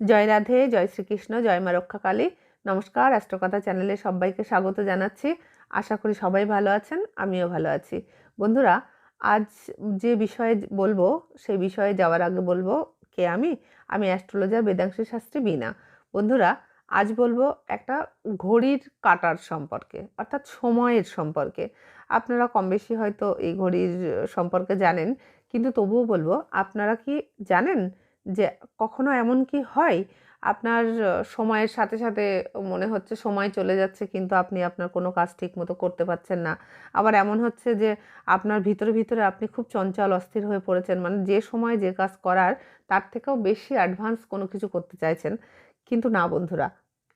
জয় রাধে, জয় শ্রীকৃষ্ণ, জয় মা রক্ষাকালী নমস্কার, অ্যাস্ট্রকথা চ্যানেলে সবাইকে স্বাগত জানাচ্ছি। আশা করি সবাই ভালো আছেন, আমিও ভালো আছি। বন্ধুরা, আজ যে বিষয়ে বলব, সেই বিষয়ে যাওয়ার আগে বলব, কে আমি? আমি অ্যাস্ট্রোলজার বেদাংশী শাস্ত্রী বিনা বন্ধুরা, আজ বলব একটা ঘড়ির কাটার সম্পর্কে, অর্থাৎ সময়ের সম্পর্কে। আপনারা কম বেশি হয়তো এই ঘড়ির সম্পর্কে জানেন, কিন্তু তবুও বলব, আপনারা কি জানেন যে কখনো এমন কি হয়? আপনার সময়ের সাথে সাথে মনে হচ্ছে সময় চলে যাচ্ছে কিন্তু আপনি আপনার কোনো কাজ ঠিক মতো করতে পারছেন না। আবার এমন হচ্ছে যে আপনার ভিতরে ভিতরে আপনি খুব চঞ্চল, অস্থির হয়ে পড়েছেন। মানে যে সময় যে কাজ করার, তার থেকেও বেশি অ্যাডভান্স কোনো কিছু করতে চাইছেন। কিন্তু না বন্ধুরা,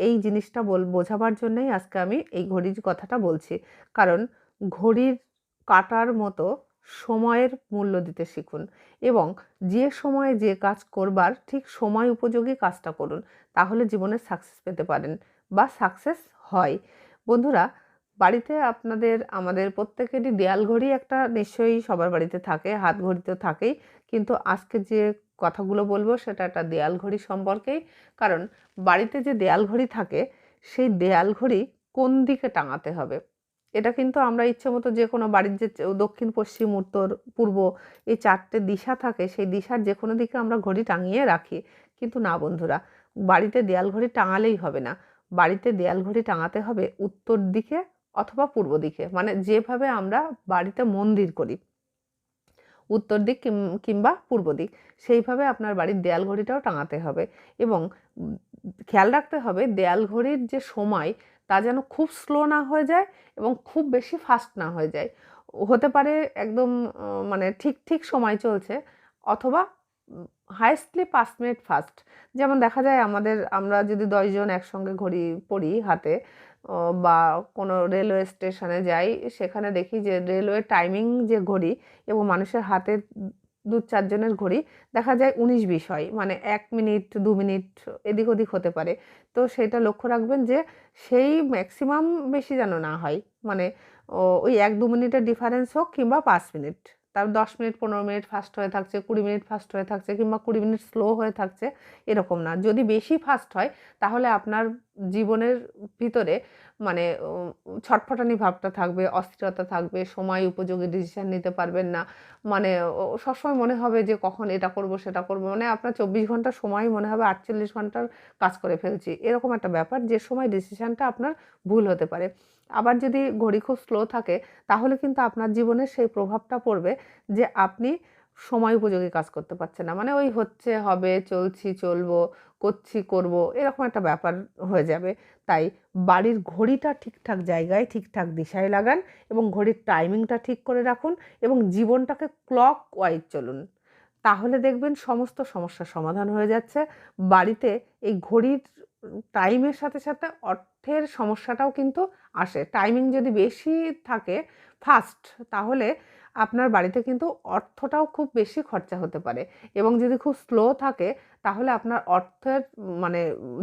এই জিনিসটা বল, বোঝাবার জন্যই আজকে আমি এই ঘড়ির কথাটা বলছি। কারণ ঘড়ির কাটার মতো সময়ের মূল্য দিতে শিখুন এবং যে সময়ে যে কাজ করবার ঠিক সময় উপযোগী কাজটা করুন, তাহলে জীবনে সাকসেস পেতে পারেন বা সাকসেস হয়। বন্ধুরা, বাড়িতে আপনাদের, আমাদের প্রত্যেকেরই দেয়াল ঘড়ি একটা নিশ্চয়ই সবার বাড়িতে থাকে, হাত ঘড়ি তো থাকেই, কিন্তু আজকে যে কথাগুলো বলব সেটা একটা দেয়াল ঘড়ি সম্পর্কেই। কারণ বাড়িতে যে দেয়াল ঘড়ি থাকে, সেই দেয়াল ঘড়ি কোন দিকে টাঙাতে হবে? এটা কিন্তু আমরা ইচ্ছে মতো যে কোনো বাড়ির যে দক্ষিণ, পশ্চিম, উত্তর, পূর্ব এই চারটে দিশা থাকে, সেই দিশার যে কোনো দিকে আমরা ঘড়ি টাঙিয়ে রাখি। কিন্তু না বন্ধুরা, বাড়িতে দেয়াল ঘড়ি টাঙালেই হবে না। বাড়িতে দেয়াল ঘড়ি টাঙাতে হবে উত্তর দিকে অথবা পূর্ব দিকে মানে যেভাবে আমরা বাড়িতে মন্দির করি, উত্তর দিক কিংবা পূর্ব দিক, সেইভাবে আপনার বাড়ির দেয়াল ঘড়িটাও টাঙাতে হবে। এবং খেয়াল রাখতে হবে দেয়াল ঘড়ির যে সময় তা যেন খুব স্লো না হয়ে যায় এবং খুব বেশি ফাস্ট না হয়ে যায়। হতে পারে একদম মানে ঠিক ঠিক সময় চলছে অথবা হায়েস্টলি পাঁচ মিনিট ফাস্ট যেমন দেখা যায় আমাদের, আমরা যদি দশজন একসঙ্গে ঘড়ি পড়ি হাতে বা কোনো রেলওয়ে স্টেশনে যাই, সেখানে দেখি যে রেলওয়ে টাইমিং যে ঘড়ি এবং মানুষের হাতে দু চারজনের ঘড়ি। দেখা যায় উনিশ বিশ হয় মানে এক মিনিট, দু মিনিট এদিক ওদিক হতে পারে। তো সেটা লক্ষ্য রাখবেন যে সেই ম্যাক্সিমাম বেশি যেন না হয়। মানে ওই এক দু মিনিটের ডিফারেন্স হোক কিংবা পাঁচ মিনিট। তার দশ মিনিট, পনেরো মিনিট ফাস্ট হয়ে থাকছে, কুড়ি মিনিট ফাস্ট হয়ে থাকছে কিংবা কুড়ি মিনিট স্লো হয়ে থাকছে, এরকম না। যদি বেশি ফাস্ট হয়, তাহলে আপনার জীবনের ভিতরে মানে ছটফটানি ভাবটা থাকবে, অস্থিরতা থাকবে, সময় উপযোগী ডিসিশান নিতে পারবেন না। মানে সবসময় মনে হবে যে কখন এটা করব, সেটা করব। মানে আপনার চব্বিশ ঘণ্টা সময় মনে হবে, আটচল্লিশ ঘণ্টার কাজ করে ফেলছি। এরকম একটা ব্যাপার, যে সময় ডিসিশানটা আপনার ভুল হতে পারে। আবার যদি ঘড়ি খুব স্লো থাকে, তাহলে কিন্তু আপনার জীবনে সেই প্রভাবটা পড়বে যে আপনি সময় উপযোগী কাজ করতে পারছেন না। মানে ওই হচ্ছে, হবে, চলছি, চলবো, করছি, করব, এরকম একটা ব্যাপার হয়ে যাবে। তাই বাড়ির ঘড়িটা ঠিকঠাক জায়গায়, ঠিকঠাক দিশায় লাগান এবং ঘড়ির টাইমিংটা ঠিক করে রাখুন এবং জীবনটাকে ক্লক ওয়াইজ চলুন। তাহলে দেখবেন সমস্ত সমস্যার সমাধান হয়ে যাচ্ছে। বাড়িতে এই ঘড়ির টাইমের সাথে সাথে অর্থের সমস্যাটাও কিন্তু আসে। টাইমিং যদি বেশি থাকে ফাস্ট তাহলে আপনার বাড়িতে কিন্তু অর্থটাও খুব বেশি খরচা হতে পারে। এবং যদি খুব স্লো থাকে, তাহলে আপনার অর্থের মানে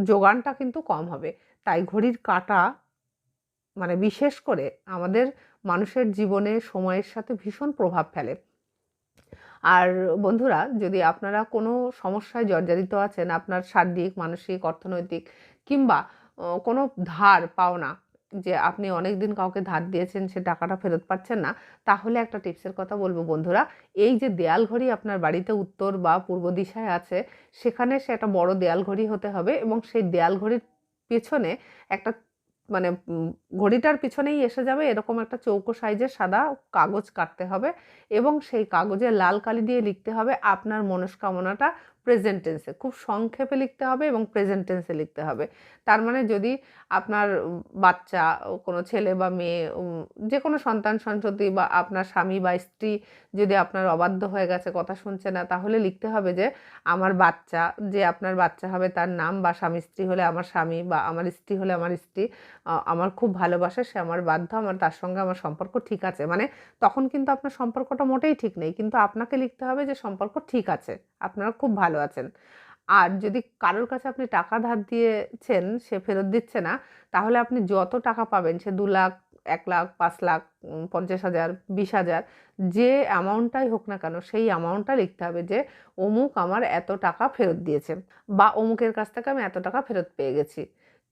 যোগানটা কিন্তু কম হবে। তাই ঘড়ির কাটা মানে বিশেষ করে আমাদের মানুষের জীবনে সময়ের সাথে ভীষণ প্রভাব ফেলে। আর বন্ধুরা, যদি আপনারা কোনো সমস্যায় জর্জরিত আছেন, আপনার শারীরিক, মানসিক, অর্থনৈতিক, কিংবা কোনো ধার পাওনা যে আপনি অনেক দিন কাউকে ধার দিয়েছেন, সে টাকাটা ফেরত পাচ্ছেন না, তাহলে একটা টিপসের কথা বলব বন্ধুরা। এই যে দেয়াল ঘড়ি আপনার বাড়িতে উত্তর বা পূর্ব দিশায় আছে, সেখানে সে একটা বড় দেয়াল ঘড়ি হতে হবে এবং সেই দেয়াল ঘড়ির পেছনে একটা মানে ঘড়িটার পিছনেই এসে যাবে এরকম একটা চৌকো সাইজের সাদা কাগজ কাটতে হবে এবং সেই কাগজে লাল কালি দিয়ে লিখতে হবে আপনার মনস্কামনাটা প্রেজেন্ট টেন্সে খুব সংক্ষেপে লিখতে হবে এবং প্রেজেন্ট টেন্সে লিখতে হবে। তার মানে যদি আপনার বাচ্চা, কোনো ছেলে বা মেয়ে যে কোনো সন্তান, সন্ততি বা আপনার স্বামী বা স্ত্রী যদি আপনার অবাধ্য হয়ে গেছে, কথা শুনছে না, তাহলে লিখতে হবে যে, আমার বাচ্চা, যে আপনার বাচ্চা হবে তার নাম বা স্বামী স্ত্রী হলে আমার স্বামী বা আমার স্ত্রী হলে আমার স্ত্রী আমার খুব ভালোবাসে, সে আমার বাধ্য, আমার তার সঙ্গে আমার সম্পর্ক ঠিক আছে। মানে তখন কিন্তু আপনার সম্পর্কটা মোটেই ঠিক নেই। কিন্তু আপনাকে লিখতে হবে যে, সম্পর্ক ঠিক আছে, আপনারা খুব ভালো আছেন। আর যদি কারোর কাছে আপনি টাকা ধার দিয়েছেন, সে ফেরত দিচ্ছে না, তাহলে আপনি যত টাকা পাবেন, সে দু লাখ, এক লাখ, পাঁচ লাখ পঞ্চাশ হাজার, বিশ হাজার, যে অ্যামাউন্টটাই হোক না কেন, সেই অ্যামাউন্টটা লিখতে হবে যে, অমুক আমার এত টাকা ফেরত দিয়েছে বা, অমুকের কাছ থেকে আমি এত টাকা ফেরত পেয়ে গেছি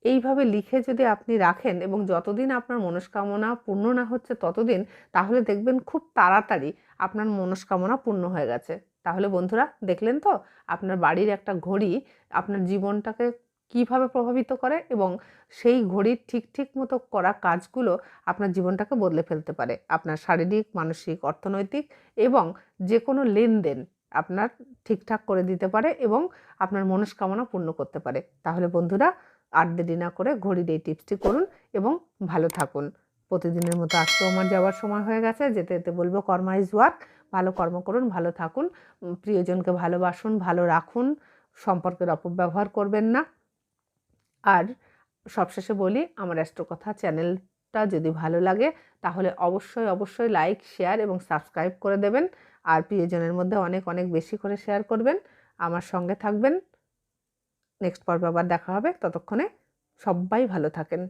এইভাবে লিখে যদি আপনি রাখেন এবং যতদিন আপনার মনস্কামনা পূর্ণ না হচ্ছে ততদিন, তাহলে দেখবেন খুব তাড়াতাড়ি আপনার মনস্কামনা পূর্ণ হয়ে গেছে। তাহলে বন্ধুরা দেখলেন তো আপনার বাড়ির একটা ঘড়ি আপনার জীবনটাকে কীভাবে প্রভাবিত করে এবং সেই ঘড়ির ঠিক ঠিক মতো করা কাজগুলো আপনার জীবনটাকে বদলে ফেলতে পারে। আপনার শারীরিক, মানসিক, অর্থনৈতিক এবং যে কোনো লেনদেন আপনার ঠিকঠাক করে দিতে পারে এবং আপনার মনস্কামনা পূর্ণ করতে পারে। তাহলে বন্ধুরা আর দেরি না করে ঘড়ির এই টিপসটি করুন এবং ভালো থাকুন। প্রতিদিনের মতো আজকেও আমার যাওয়ার সময় হয়ে গেছে। যেতে যেতে বলব কর্মা ইজ ওয়ার্ক। ভালো কর্ম করুন, ভালো থাকুন প্রিয়জনকে ভালোবাসুন, ভালো রাখুন, সম্পর্কের অপব্যবহার করবেন না। আর সবশেষে বলি, আমার অ্যাস্ট্রোকথা চ্যানেলটা যদি ভালো লাগে, তাহলে অবশ্যই অবশ্যই লাইক, শেয়ার এবং সাবস্ক্রাইব করে দেবেন। আর প্রিয়জনের মধ্যে অনেক অনেক বেশি করে শেয়ার করবেন। আমার সঙ্গে থাকবেন। নেক্সট পর্বে আবার দেখা হবে। ততক্ষণে সবাই ভালো থাকেন।